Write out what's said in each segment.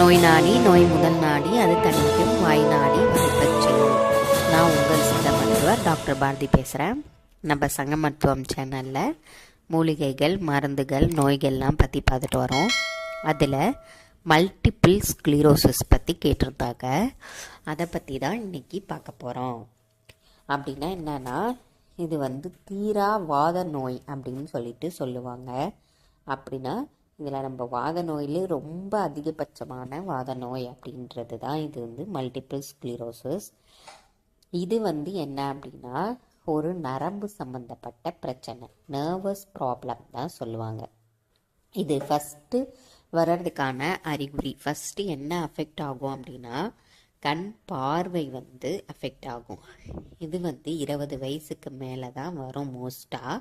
நோய் நாடி நோய் முதல் நாடி அது தணிக்கும் வாய் நாடி வரப்பச் செய்யும் நான் உங்கள் சித்த மருத்துவர் டாக்டர் பாரதி பேசுகிறேன் நம்ம சங்க மருத்துவம் சேனலில் மூலிகைகள் மருந்துகள் நோய்கள்லாம் பற்றி பார்த்துட்டு வரோம். அதில் மல்டிபிள் ஸ்க்ளீரோசிஸ் பற்றி கேட்டிருந்தாங்க. அதை பற்றி தான் இன்றைக்கி பார்க்க போகிறோம் அப்படின்னா என்னன்னா இது வந்து தீரா வாத நோய் அப்படின்னு சொல்லிட்டு சொல்லுவாங்க. அப்படின்னா இதில் நம்ம வாத நோயிலே ரொம்ப அதிகபட்சமான வாத நோய் அப்படின்றது தான் இது வந்து மல்டிபிள் ஸ்க்ளீரோசிஸ் இது வந்து என்ன அப்படின்னா ஒரு நரம்பு சம்மந்தப்பட்ட பிரச்சனை நர்வஸ் ப்ராப்ளம் தான் சொல்லுவாங்க. இது ஃபஸ்ட்டு வர்றதுக்கான அறிகுறி. ஃபஸ்ட்டு என்ன அஃபெக்ட் ஆகும் அப்படின்னா கண் பார்வை வந்து அஃபெக்ட் ஆகும். இது வந்து இருபது வயசுக்கு மேலே தான் வரும் மோஸ்ட்டாக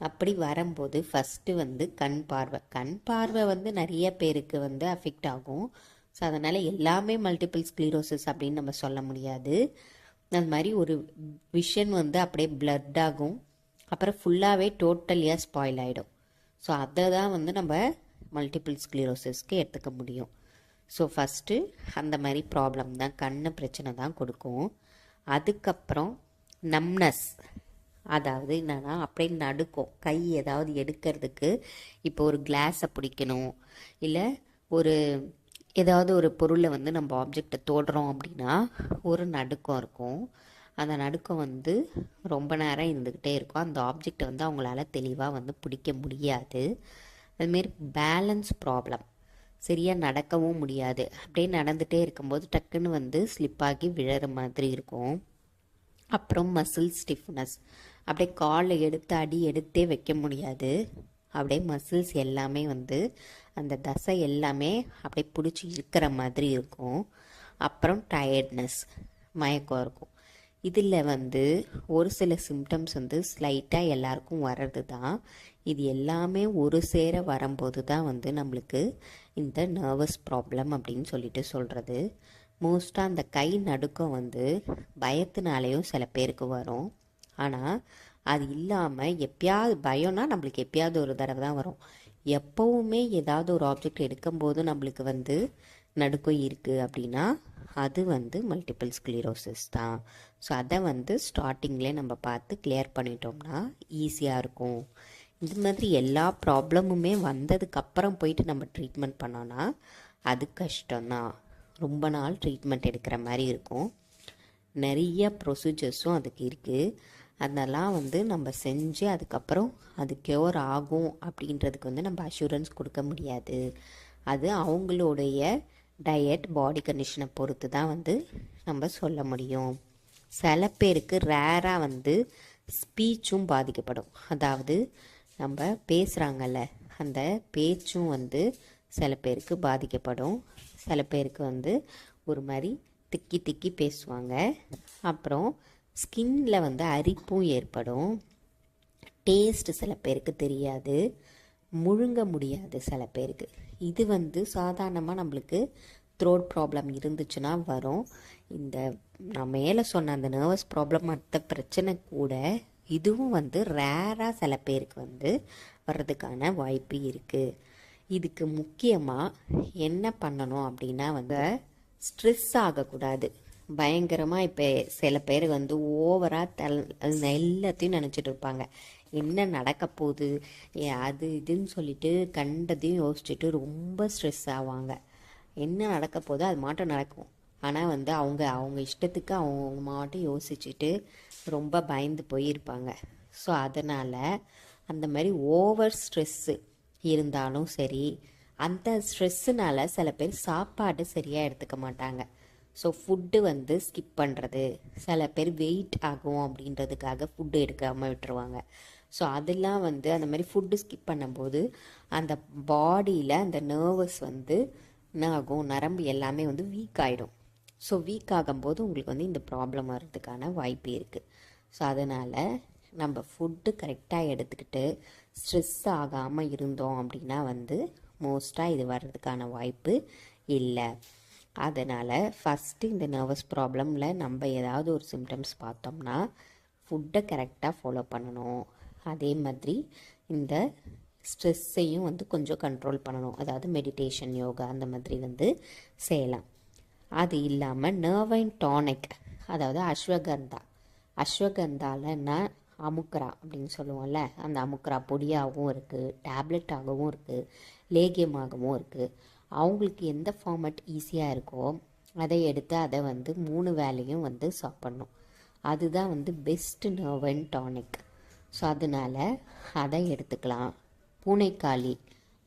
அப்படி வரும்போது ஃபஸ்ட்டு வந்து கண் பார்வை. கண் பார்வை வந்து நிறைய பேருக்கு வந்து அஃபெக்ட் ஆகும். ஸோ அதனால் எல்லாமே மல்டிபிள் ஸ்க்ளீரோசிஸ் அப்படின்னு நம்ம சொல்ல முடியாது. அது மாதிரி ஒரு விஷன் வந்து அப்படியே பிளட் ஆகும். அப்புறம் ஃபுல்லாகவே டோட்டலியாக ஸ்பாயில் ஆகிடும் ஸோ அதை தான் வந்து நம்ம மல்டிபிள் ஸ்க்ளீரோசிஸ்க்கு எடுத்துக்க முடியும். ஸோ ஃபஸ்ட்டு அந்த மாதிரி ப்ராப்ளம் தான். கண் பிரச்சனை தான் கொடுக்கும். அதுக்கப்புறம் நம்னஸ் அதாவது என்னென்னா அப்படியே நடுக்கும். கை ஏதாவது எடுக்கிறதுக்கு இப்போ ஒரு கிளாஸை பிடிக்கணும். இல்லை ஒரு ஏதாவது ஒரு பொருளை வந்து நம்ம ஆப்ஜெக்டை தொடுறோம் அப்படின்னா ஒரு நடுக்கம் இருக்கும். அந்த நடுக்கம் வந்து ரொம்ப நேரம் இருந்துக்கிட்டே இருக்கும். அந்த ஆப்ஜெக்டை வந்து அவங்களால தெளிவாக வந்து பிடிக்க முடியாது. அதுமாரி பேலன்ஸ் ப்ராப்ளம் சரியாக நடக்கவும் முடியாது. அப்படியே நடந்துகிட்டே இருக்கும்போது டக்குன்னு வந்து ஸ்லிப்பாகி விழற மாதிரி இருக்கும். அப்புறம் மசில் ஸ்டிஃப்னஸ் அப்படியே காலில் எடுத்து அடி எடுத்தே வைக்க முடியாது. அப்படியே மசில்ஸ் எல்லாமே வந்து அந்த தசை எல்லாமே அப்படியே பிடிச்சி இருக்கிற மாதிரி இருக்கும். அப்புறம் டயர்ட்னஸ் மயக்கம் இருக்கும். இதில் வந்து ஒரு சில சிம்டம்ஸ் வந்து ஸ்லைட்டாக எல்லாருக்கும் வர்றது தான் இது எல்லாமே ஒரு சேர வரும்போது தான் வந்து நம்மளுக்கு இந்த நர்வஸ் ப்ராப்ளம் அப்படின்னு சொல்லிட்டு சொல்கிறது மோஸ்ட்டாக அந்த கை நடுக்கம் வந்து பயத்தினாலேயும் சில பேருக்கு வரும். ஆனால் அது இல்லாமல் எப்பயாவது பயம்னா நம்மளுக்கு எப்பயாவது ஒரு தடவை தான் வரும். எப்போவுமே ஏதாவது ஒரு ஆப்ஜெக்ட் எடுக்கும்போது நம்மளுக்கு வந்து நடுக்கம் இருக்குது அப்படின்னா அது வந்து மல்டிபிள் ஸ்க்ளீரோசிஸ் தான். ஸோ அதை வந்து ஸ்டார்டிங்லே நம்ம பார்த்து கிளியர் பண்ணிட்டோம்னா ஈஸியாக இருக்கும். இது மாதிரி எல்லா ப்ராப்ளமுமே வந்ததுக்கப்புறம் போயிட்டு நம்ம ட்ரீட்மெண்ட் பண்ணோன்னா அது கஷ்டம்தான். ரொம்ப நாள் ட்ரீட்மெண்ட் எடுக்கிற மாதிரி இருக்கும். நிறைய ப்ரொசீஜர்ஸும் அதுக்கு இருக்குது அதெல்லாம் வந்து நம்ம செஞ்சு அதுக்கப்புறம் அது க்யூர் ஆகும் அப்படின்றதுக்கு வந்து நம்ம அஷூரன்ஸ் கொடுக்க முடியாது. அது அவங்களுடைய டயட் பாடி கண்டிஷனை பொறுத்து தான் வந்து நம்ம சொல்ல முடியும். சில பேருக்கு ரேராக வந்து ஸ்பீச்சும் பாதிக்கப்படும். அதாவது நம்ம பேசுகிறாங்கல்ல அந்த பேச்சும் வந்து சில பேருக்கு பாதிக்கப்படும். சில பேருக்கு வந்து ஒரு மாதிரி திக்கி திக்கி பேசுவாங்க. அப்புறம் ஸ்கின்ல வந்து அரிப்பும் ஏற்படும். டேஸ்ட் சில பேருக்கு தெரியாது. முழுங்க முடியாது சில பேருக்கு. இது வந்து சாதாரணமாக நம்மளுக்கு த்ரோட் ப்ராப்ளம் இருந்துச்சுன்னா வரும். இந்த நான் மேலே சொன்ன அந்த நர்வஸ் ப்ராப்ளம் மற்ற பிரச்சனை கூட இதுவும் வந்து ரேராக சில பேருக்கு வந்து வர்றதுக்கான வாய்ப்பு இருக்குது இதுக்கு முக்கியமாக என்ன பண்ணணும் அப்படின்னா வந்து ஸ்ட்ரெஸ் ஆகக்கூடாது. பயங்கரமாக இப்போ சில பேர் வந்து ஓவராக தல் எல்லாத்தையும் நினச்சிட்டு இருப்பாங்க. என்ன நடக்க போகுது? அது இதுன்னு சொல்லிட்டு கண்டதையும் யோசிச்சுட்டு ரொம்ப ஸ்ட்ரெஸ் ஆவாங்க. என்ன நடக்க போதோ அது மாட்டம் நடக்கும். ஆனால் வந்து அவங்க அவங்க இஷ்டத்துக்கு அவங்க மாட்டம் யோசிச்சுட்டு ரொம்ப பயந்து போயிருப்பாங்க. ஸோ அதனால் அந்த மாதிரி ஓவர் ஸ்ட்ரெஸ்ஸு இருந்தாலும் சரி அந்த ஸ்ட்ரெஸ்ஸுனால சில பேர் சாப்பாடு சரியாக எடுத்துக்க மாட்டாங்க. ஸோ ஃபுட்டு வந்து ஸ்கிப் பண்ணுறது சில பேர் வெயிட் ஆகும் அப்படின்றதுக்காக ஃபுட்டு எடுக்காமல் விட்டுருவாங்க. ஸோ அதெல்லாம் வந்து அந்த மாதிரி ஃபுட்டு ஸ்கிப் பண்ணும்போது அந்த பாடியில் அந்த நர்வஸ் வந்து என்ன ஆகும்? நரம்பு எல்லாமே வந்து வீக் ஆகிடும் ஸோ வீக் ஆகும்போது உங்களுக்கு வந்து இந்த ப்ராப்ளம் வர்றதுக்கான வாய்ப்பு இருக்குது ஸோ அதனால் நம்ம ஃபுட்டு கரெக்டாக எடுத்துக்கிட்டு ஸ்ட்ரெஸ் ஆகாமல் இருந்தோம் அப்படின்னா வந்து மோஸ்ட்டாக இது வர்றதுக்கான வாய்ப்பு இல்லை. அதனால் ஃபஸ்ட்டு இந்த நர்வஸ் ப்ராப்ளமில் நம்ம ஏதாவது ஒரு சிம்டம்ஸ் பார்த்தோம்னா ஃபுட்டை கரெக்டாக ஃபாலோ பண்ணணும். அதே மாதிரி இந்த ஸ்ட்ரெஸ்ஸையும் வந்து கொஞ்சம் கண்ட்ரோல் பண்ணணும். அதாவது மெடிடேஷன் யோகா அந்த மாதிரி வந்து செய்யலாம். அது இல்லாமல் நர்வைன் டானிக் அதாவது அஸ்வகந்தா. அஸ்வகந்தாலன்னா அமுக்ரா அப்படின்னு சொல்லுவோம்ல அந்த அமுக்ரா பொடியாகவும் இருக்குது டேப்லெட்டாகவும் இருக்குது லேகியமாகவும் இருக்குது அவங்களுக்கு எந்த ஃபார்மட் ஈஸியாக இருக்கோ அதை எடுத்து அதை வந்து மூணு வேலையும் வந்து சாப்பிட்ணும். அதுதான் வந்து பெஸ்ட் நர்வன் டானிக் ஸோ அதனால் அதை எடுத்துக்கலாம். பூனைக்காளி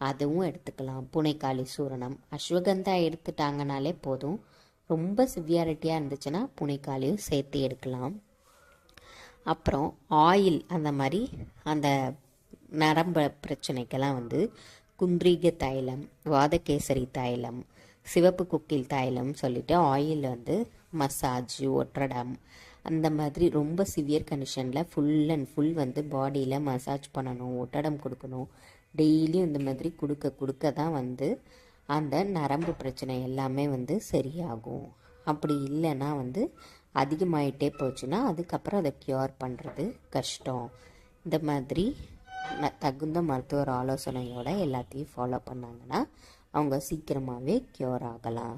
அதுவும் எடுத்துக்கலாம். பூனைக்காளி சூரணம். அஸ்வகந்தா எடுத்துட்டாங்கனாலே போதும். ரொம்ப சிவியாரிட்டியாக இருந்துச்சுன்னா பூனைக்காளியும் சேர்த்து எடுக்கலாம். அப்புறம் ஆயில் அந்த மாதிரி அந்த நரம்பு பிரச்சனைக்கெல்லாம் வந்து குன்றீக தைலம் வாதகேசரி தைலம் சிவப்பு குக்கில் தைலம் சொல்லிட்டு ஆயில் வந்து மசாஜ் ஒற்றடம் அந்த மாதிரி ரொம்ப சிவியர் கண்டிஷனில் ஃபுல் அண்ட் ஃபுல் வந்து பாடியில் மசாஜ் பண்ணணும் ஒட்டடம் கொடுக்கணும். டெய்லியும் இந்த மாதிரி கொடுக்க கொடுக்க தான் வந்து அந்த நரம்பு பிரச்சனை எல்லாமே வந்து சரியாகும். அப்படி இல்லைன்னா வந்து அதிகமாயிட்டே போச்சுன்னா அதுக்கப்புறம் அதை க்யூர் பண்ணுறது கஷ்டம். இந்த மாதிரி தகுந்த மருத்துவர் ஆலோசனையோட எல்லாத்தையும் ஃபாலோ பண்ணாங்கன்னா அவங்க சீக்கிரமாகவே க்யூர் ஆகலாம்.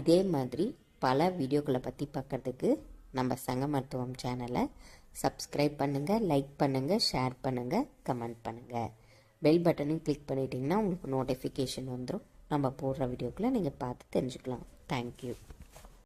இதே மாதிரி பல வீடியோக்களை பற்றி பார்க்கறதுக்கு நம்ம சங்க மருத்துவம் சேனலை சப்ஸ்கிரைப் பண்ணுங்கள் லைக் பண்ணுங்கள் ஷேர் பண்ணுங்கள் கமெண்ட் பண்ணுங்கள் பெல் பட்டனையும் கிளிக் பண்ணிட்டீங்கன்னா உங்களுக்கு நோட்டிஃபிகேஷன் வந்துடும் நம்ம போடுற வீடியோக்களை நீங்கள் பார்த்து தெரிஞ்சுக்கலாம். தேங்க்யூ